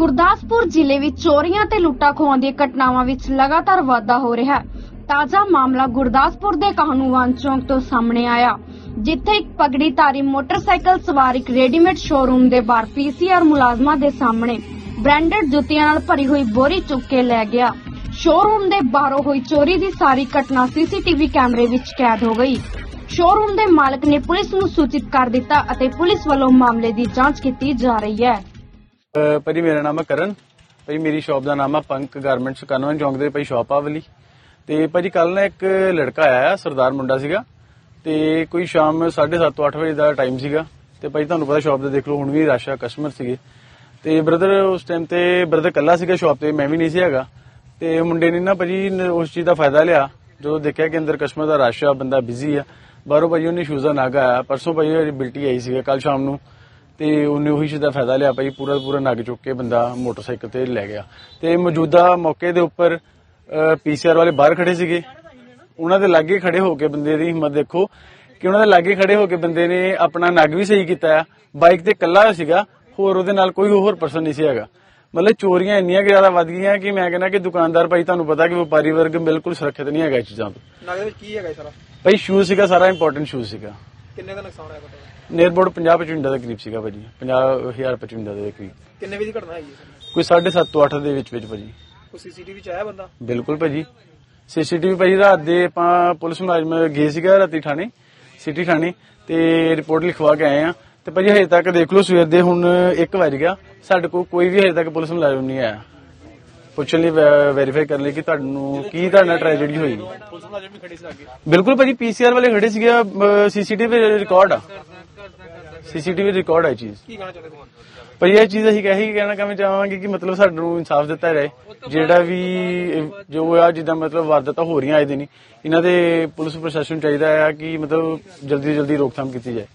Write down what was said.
ਗੁਰਦਾਸਪੁਰ ਜ਼ਿਲ੍ਹੇ ਵਿੱਚ ਚੋਰੀਆਂ ਤੇ ਲੁੱਟਾਂ ਖੋਹਾਂ ਦੀਆਂ ਘਟਨਾਵਾਂ ਵਿੱਚ ਲਗਾਤਾਰ ਵਾਧਾ ਹੋ ਰਿਹਾ ਹੈ। ਤਾਜ਼ਾ ਮਾਮਲਾ ਗੁਰਦਾਸਪੁਰ ਦੇ ਕਾਹਨੂੰਵਾਨ ਚੌਂਕ ਤੋਂ ਸਾਹਮਣੇ ਆਇਆ, ਜਿੱਥੇ ਇੱਕ ਪਗੜੀਧਾਰੀ ਮੋਟਰਸਾਈਕਲ ਸਵਾਰ ਇੱਕ ਰੈਡੀਮੇਡ ਸ਼ੋਰੂਮ ਦੇ ਬਾਹਰ ਪੀਸੀਆਰ ਮੁਲਾਜ਼ਮਾਂ ਦੇ ਸਾਹਮਣੇ ਬ੍ਰਾਂਡਡ ਜੁੱਤੀਆਂ ਨਾਲ ਭਰੀ ਹੋਈ ਬੋਰੀ ਚੁੱਕ ਕੇ ਲੈ ਗਿਆ। ਸ਼ੋਰੂਮ ਦੇ ਬਾਹਰੋਂ ਹੋਈ ਚੋਰੀ ਦੀ ਸਾਰੀ ਘਟਨਾ ਸੀਸੀਟੀਵੀ ਕੈਮਰੇ ਵਿੱਚ ਕੈਦ ਹੋ ਗਈ। ਸ਼ੋਰੂਮ ਦੇ ਮਾਲਕ ਨੇ ਪੁਲਿਸ ਨੂੰ ਸੂਚਿਤ ਕਰ ਦਿੱਤਾ ਅਤੇ ਪੁਲਿਸ ਵੱਲੋਂ ਮਾਮਲੇ ਦੀ ਜਾਂਚ ਕੀਤੀ ਜਾ ਰਹੀ ਹੈ। ਭਾਜੀ ਮੇਰਾ ਨਾਮ ਹੈ ਕਰਨ। ਭਾਜੀ ਮੇਰੀ ਸ਼ਾਪ ਦਾ ਨਾਮ ਹੈ ਪੰਕ ਗਾਰਮੈਂਟਸ ਕਨਵਨ ਚੌਂਕ ਦੇ ਭਾਈ ਸ਼ਾਪ ਆ ਵਾਲੀ। ਤੇ ਭਾਜੀ ਕੱਲ ਨਾ ਇੱਕ ਲੜਕਾ ਆਇਆ ਸਰਦਾਰ ਮੁੰਡਾ ਸੀਗਾ। ਤੇ ਕੋਈ ਸ਼ਾਮ 7:30 ਤੋਂ 8 ਵਜੇ ਦਾ ਟਾਈਮ ਸੀਗਾ। ਤੇ ਭਾਜੀ ਤੁਹਾਨੂੰ ਪਤਾ ਸ਼ਾਪ ਤੇ ਦੇਖ ਲਓ, ਹੁਣ ਵੀ ਰਸ਼ ਆ ਕਸਟਮਰ ਸੀਗੇ। ਤੇ ਬ੍ਰਦਰ ਉਸ ਟਾਈਮ ਤੇ ਬ੍ਰਦਰ ਕੱਲਾ ਸੀਗਾ ਸ਼ਾਪ ਤੇ, ਮੈਂ ਵੀ ਨਹੀਂ ਸੀ ਹੈਗਾ। ਤੇ ਮੁੰਡੇ ਨੇ ਨਾ ਭਾਜੀ ਨ- ਉਸ ਚੀਜ਼ ਦਾ ਫਾਇਦਾ ਲਿਆ। ਜਦੋਂ ਦੇਖਿਆ ਕਿ ਅੰਦਰ ਕਸਟਮਰ ਦਾ ਰਸ਼ ਆ, ਬੰਦਾ ਬਿਜ਼ੀ ਆ, ਬਾਹਰੋਂ ਭਾਜੀ ਉਹਨੇ ਸ਼ੂਜ਼ ਨਾ ਗਾਇਆ ਆਇਆ। ਪਰਸੋਂ ਭਾਜੀ ਉਹਦੀ ਬਿਲਟੀ ਆਈ ਸੀਗਾ ਕੱਲ ਸ਼ਾਮ ਨੂੰ। ਤੇ ਉਹਨੇ ਉਹੀ ਚੀਜ਼ ਦਾ ਫਾਇਦਾ ਲਿਆ ਭਾਈ ਪੂਰਾ ਪੂਰਾ ਨੱਗ ਚੁੱਕ ਕੇ ਬੰਦਾ ਮੋਟਰਸਾਈਕਲ ਤੇ ਲੈ ਗਿਆ। ਤੇ ਮੌਜੂਦਾ ਮੌਕੇ ਦੇ ਉੱਪਰ ਪੀਸੀਆਰ ਵਾਲੇ ਬਾਹਰ ਖੜੇ ਸੀਗੇ। ਉਹਨਾਂ ਦੇ ਲਾਗੇ ਖੜੇ ਹੋ ਕੇ ਬੰਦੇ ਦੀ ਹਿੰਮਤ ਦੇਖੋ ਕਿ ਉਹਨਾਂ ਦੇ ਲਾਗੇ ਖੜੇ ਹੋ ਕੇ ਬੰਦੇ ਨੇ ਆਪਣਾ ਨੱਗ ਵੀ ਸਹੀ ਕੀਤਾ ਬਾਈਕ ਤੇ ਇਕੱਲਾ ਸੀਗਾ ਹੋਰ ਉਹਦੇ ਨਾਲ ਕੋਈ ਹੋਰ ਪਰਸਨ ਨਹੀਂ ਸੀ ਹੈਗਾ। ਮਤਲਬ ਚੋਰੀਆਂ ਇੰਨੀਆਂ ਕੁ ਜ਼ਿਆਦਾ ਵੱਧ ਗਈਆਂ ਕਿ ਮੈਂ ਕਹਿੰਦਾ ਕਿ ਦੁਕਾਨਦਾਰ ਭਾਈ ਤੁਹਾਨੂੰ ਪਤਾ ਕਿ ਵਪਾਰੀ ਵਰਗ ਬਿਲਕੁਲ ਸੁਰੱਖਿਅਤ ਨਹੀਂ ਹੈਗਾ ਇਹ ਚੀਜ਼ਾਂ ਤੋਂ। ਨਗਦ ਵਿੱਚ ਕੀ ਹੈਗਾ ਸਾਰਾ? ਭਾਈ ਸ਼ੂਜ਼ ਸੀਗਾ ਸਾਰਾ ਇੰਪੋਰਟੈਂਟ ਸ਼ੂਜ਼ ਸੀਗਾ। ਕਿੰਨੇ ਦਾ ਨੁਕਸਾਨ ਹੋਇਆ ਪਤਾ ਨੀਅਰਬੋਰਡ 50 55 ਦੇ ਕਰੀਬ ਸੀਗਾ ਭਾਜੀ 50000 55 ਦੇ ਕਰੀਬ। ਕਿੰਨੇ ਵਜੇ ਦੀ ਘਟਨਾ ਹੈ ਕੋਈ 7.5 ਤੋਂ 8 ਦੇ ਵਿੱਚ ਵਿੱਚ ਭਾਜੀ। ਕੋਈ ਸੀਸੀਟੀਵੀ ਚ ਆਇਆ ਬੰਦਾ? ਬਿਲਕੁਲ ਭਾਜੀ। ਸੀਸੀਟੀਵੀ ਭਾਜੀ ਰਾਤ ਦੇ ਆਪਾਂ ਪੁਲਿਸ ਮੁਲਾਜ਼ਮ ਗਏ ਸੀਗਾ ਰਾਤੀ ਥਾਣੇ ਸਿਟੀ ਥਾਣੇ ਤੇ ਰਿਪੋਰਟ ਲਿਖਵਾ ਕੇ ਆਏ ਆ ਤੇ ਭਾਜੀ ਹਜੇ ਤੱਕ ਦੇਖ ਲਓ ਸਵੇਰ ਦੇ ਹੁਣ 1 ਵਜ ਗਿਆ। ਸਾਡੇ ਕੋਲ ਕੋਈ ਵੀ ਹਜੇ ਤੱਕ ਪੁਲਿਸ ਮੁਲਾਜ਼ਮ ਨਹੀਂ ਆਇਆ। ਪੁੱਛਣ ਲਈ ਵੈਰੀਫਾਈ ਕਰਨ ਲਈ ਕਿ ਤੁਹਾਨੂੰ ਕੀ ਤੁਹਾਡਾ ਟ੍ਰੈਜੇਡੀ ਹੋਈ। ਪੁਲਿਸ ਮੁਲਾਜ਼ਮ ਵੀ ਖੜੇ ਸੀ ਅੱਗੇ। ਬਿਲਕੁਲ ਭਾਜੀ ਪੀਸੀਆਰ ਵਾਲੇ ਖੜੇ ਸੀਗੇ ਸੀਸੀਟੀਵੀ ਰਿਕਾਰਡ ਆ। ਸੀਸੀਟੀਵੀ ਰਿਕਾਰਡ ਹੈ ਇਹ ਚੀਜ਼। ਕੀ ਕਹਿਣਾ ਚਾਹੁੰਦੇ ਤੁਸੀਂ ਪਰ ਇਹ ਚੀਜ਼ ਅਸੀਂ ਕਹੀ ਕਹਿਣਾ ਕਹਾਂ ਚਾਹਾਂਗੇ ਕਿ ਮਤਲਬ ਸਾਨੂੰ ਇਨਸਾਫ ਦਿੱਤਾ ਰਹੇ ਜਿਹੜਾ ਵੀ ਜੋ ਆ ਜਿੱਦਾਂ ਮਤਲਬ ਵਾਰਦਾਤਾਂ ਹੋ ਰਹੀਆਂ ਆਏ ਦਿਨ ਇਹਨਾਂ ਦੇ ਪੁਲਿਸ ਪ੍ਰਸ਼ਾਸਨ ਚਾਹੀਦਾ ਆ ਕਿ ਮਤਲਬ ਜਲਦੀ ਜਲਦੀ ਰੋਕਥਾਮ ਕੀਤੀ ਜਾਏ।